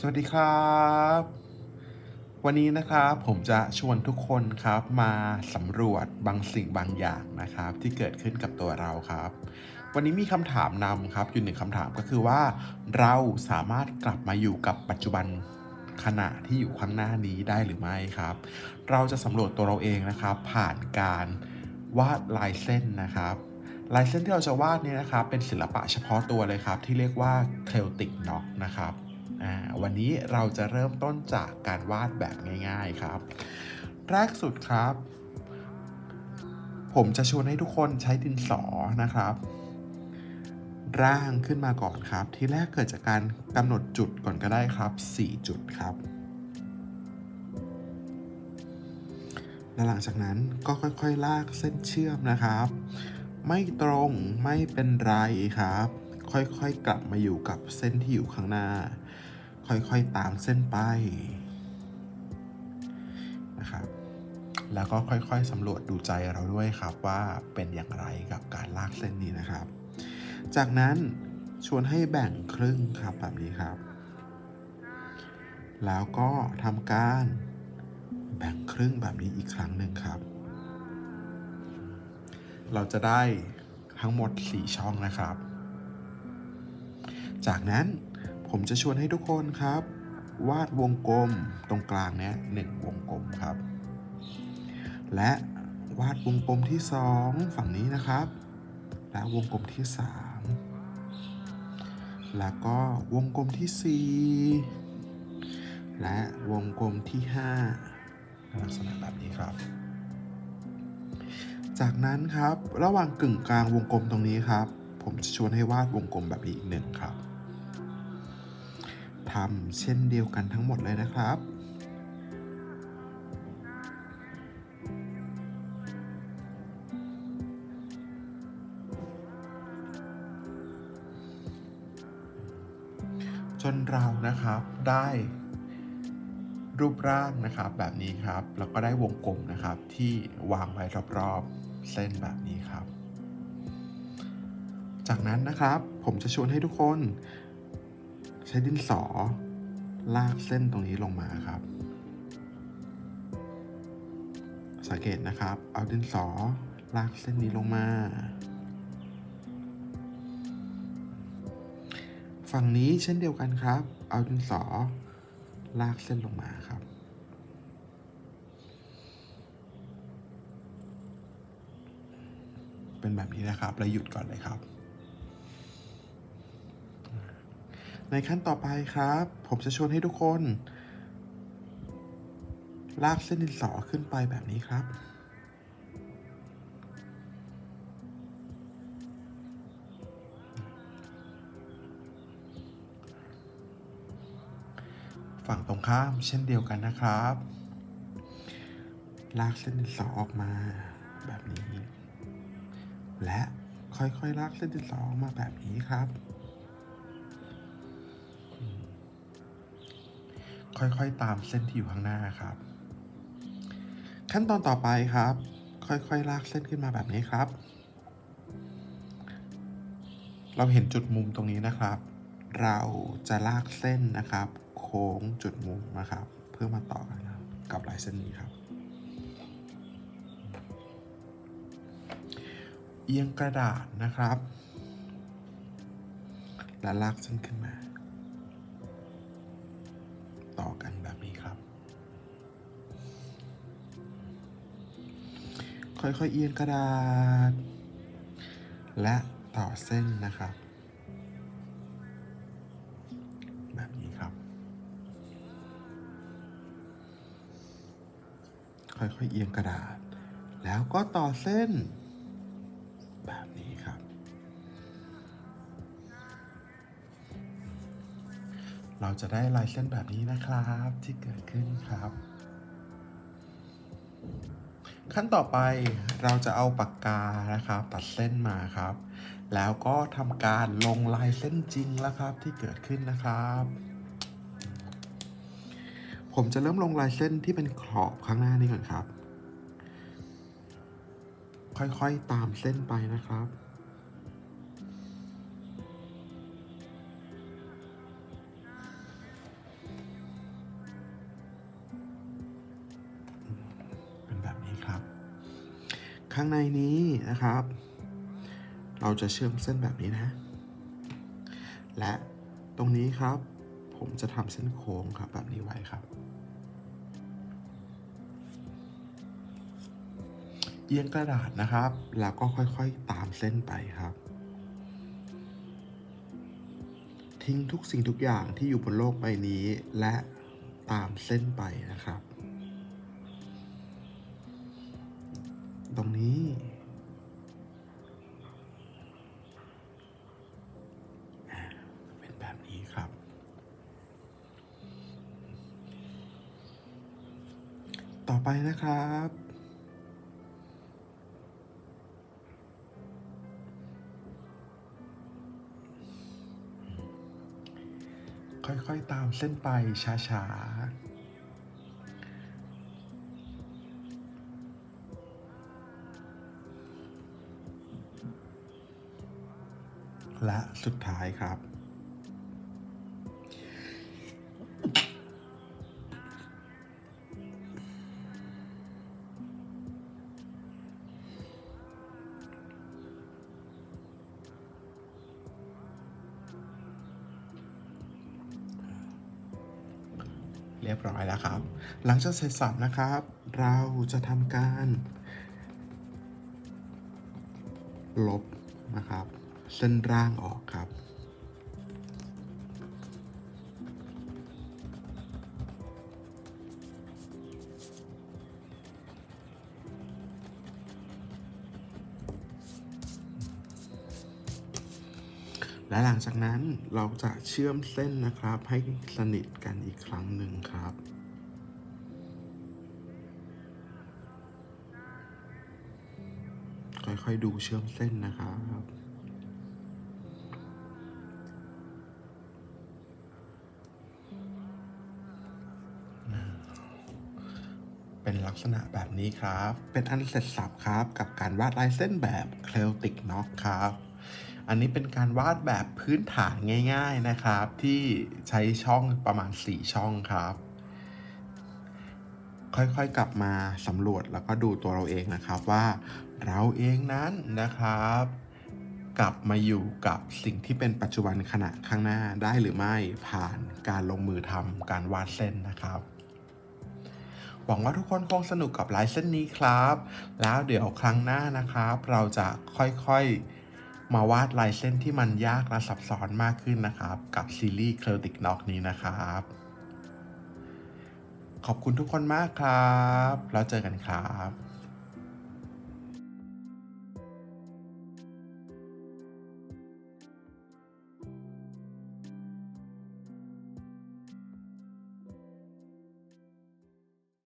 สวัสดีครับ วันนี้นะครับผมจะชวนทุกคนครับมาสำรวจบางสิ่งบางอย่างนะครับ ที่เกิดขึ้นกับตัวเราครับ วันนี้มีคำถามนำครับอยู่หนึ่งคำถามก็คือว่า เราสามารถกลับมาอยู่กับปัจจุบันขณะที่อยู่ข้างหน้านี้ได้หรือไม่ครับ เราจะสำรวจตัวเราเองนะครับ ผ่านการวาดลายเส้นนะครับลายเส้นที่เราจะวาดเนี่ยนะครับเป็นศิลปะเฉพาะตัวเลยครับ ที่เรียกว่าเคลติกน็อกนะครับ วันนี้เราจะเริ่มต้นจากการวาดแบบง่าย ๆครับ แรกสุดครับ ผมจะชวนให้ทุกคนใช้ดินสอนะครับ ร่างขึ้นมาก่อนครับ ที่แรกเกิดจากการกำหนดจุดก่อนก็ได้ครับ 4 จุดครับ และหลังจากนั้นก็ค่อยๆ ลากเส้นเชื่อมนะครับ ไม่ตรงไม่เป็นไรครับ ค่อยๆ กลับมาอยู่กับเส้นที่อยู่ข้างหน้า ค่อยๆตามเส้นไปนะครับแล้วก็ค่อยๆสำรวจดูใจเราด้วยครับว่าเป็นอย่างไรกับการลากเส้นนี้นะครับ จากนั้นชวนให้แบ่งครึ่งครับแบบนี้ครับ แล้วก็ทำการแบ่งครึ่งแบบนี้อีกครั้งหนึ่งครับ เราจะได้ทั้งหมด 4 ช่องนะครับ จากนั้น ผมจะชวนให้ทุกคนครับ วาดวงกลมตรงกลางเนี้ยหนึ่งวงกลมครับ และวาดวงกลมที่ 2 ฝั่งนี้นะครับ และวงกลมที่ 3 แล้วก็วงกลมที่ 4 และวงกลมที่5ลักษณะแบบนี้ครับ จากนั้นครับระหว่างกึ่งกลางวงกลมตรงนี้ครับ ผมจะชวนให้วาดวงกลมแบบนี้อีกหนึ่งครับ ทำเช่นเดียวกันทั้งหมดเลยนะครับจนเรานะครับได้รูปร่างนะครับแบบนี้ครับ แล้วก็ได้วงกลมนะครับที่วางไว้รอบๆเส้นแบบนี้ครับ จากนั้นนะครับผมจะชวนให้ทุกคน ใช้ดินสอ ลากเส้นตรงนี้ลงมาครับ สังเกตนะครับ เอาดินสอ ลากเส้นนี้ลงมา ฝั่งนี้เช่นเดียวกันครับ เอาดินสอ ลากเส้นลงมาครับเป็นแบบนี้นะครับ แล้วหยุดก่อนเลยครับ ในขั้นต่อไปครับ ผมจะชวนให้ทุกคน ลากเส้นดินสอขึ้นไปแบบนี้ครับ ฝั่งตรงข้ามเช่นเดียวกันนะครับ ลากเส้นดินสอออกมาแบบนี้ และค่อยๆลากเส้นดินสอออกมาแบบนี้ครับ ค่อยๆ ตามเส้นที่อยู่ข้างหน้าครับ ขั้นตอนต่อไปครับ ค่อยๆ ลากเส้นขึ้นมาแบบนี้ครับ เราเห็นจุดมุมตรงนี้นะครับ เราจะลากเส้นนะครับ โค้งจุดมุมนะครับ เพื่อมาต่อกันกับลายเส้นนี้ครับ เอียงกระดาษนะครับ และลากเส้นขึ้นมา ค่อยๆเอียงกระดาษ และต่อเส้นนะครับ แบบนี้ครับ ค่อยๆเอียงกระดาษ แล้วก็ต่อเส้น แบบนี้ครับ เราจะได้ลายเส้นแบบนี้นะครับที่เกิดขึ้นครับ ขั้นต่อไปเราจะเอาปากกานะครับ ตัดเส้นมาครับ แล้วก็ทำการลงลายเส้นจริงแล้วครับที่เกิดขึ้นนะครับ ผมจะเริ่มลงลายเส้นที่เป็นขอบข้างหน้านี้ก่อนครับ ค่อยๆตามเส้นไปนะครับ ข้างในนี้นะครับ เราจะเชื่อมเส้นแบบนี้นะ และตรงนี้ครับ ผมจะทำเส้นโค้งครับแบบนี้ไว้ครับ เอียงกระดาษนะครับ แล้วก็ค่อยๆตามเส้นไปครับ ทิ้งทุกสิ่งทุกอย่างที่อยู่บนโลกใบนี้ และตามเส้นไปนะครับ ตรงนี้ เป็นแบบนี้ครับ ต่อไปนะครับค่อย ๆ ตามเส้นไปช้า ๆ และสุดท้ายครับ เรียบร้อยแล้วครับ หลังจากเสร็จสับนะครับ เราจะทำการ ลบนะครับ เส้นร่างออกครับ และหลังจากนั้นเราจะเชื่อมเส้นนะครับ ให้สนิทกันอีกครั้งหนึ่งครับค่อยๆดูเชื่อมเส้นนะครับ เป็นลักษณะแบบนี้ครับ เป็นอันเสร็จสับครับ กับการวาดลายเส้นแบบเคลติกน็อกครับ อันนี้เป็นการวาดแบบพื้นฐานง่าย ๆนะครับ ที่ใช้ช่องประมาณ 4 ช่องครับ ค่อยๆกลับมาสำรวจแล้วก็ดูตัวเราเองนะครับว่าเราเองนั้นนะครับกลับมาอยู่กับสิ่งที่เป็นปัจจุบันขณะข้างหน้าได้หรือไม่ผ่านการลงมือทำการวาดเส้นนะครับ หวังว่าทุกคนคงสนุกกับลายเส้นนี้ครับ แล้วเดี๋ยวครั้งหน้านะครับ เราจะค่อยๆมาวาดลายเส้นที่มันยากและซับซ้อนมากขึ้นนะครับ กับซีรีส์เคลติกน็อกนี้นะครับ ขอบคุณทุกคนมากครับ แล้วเจอกันครับ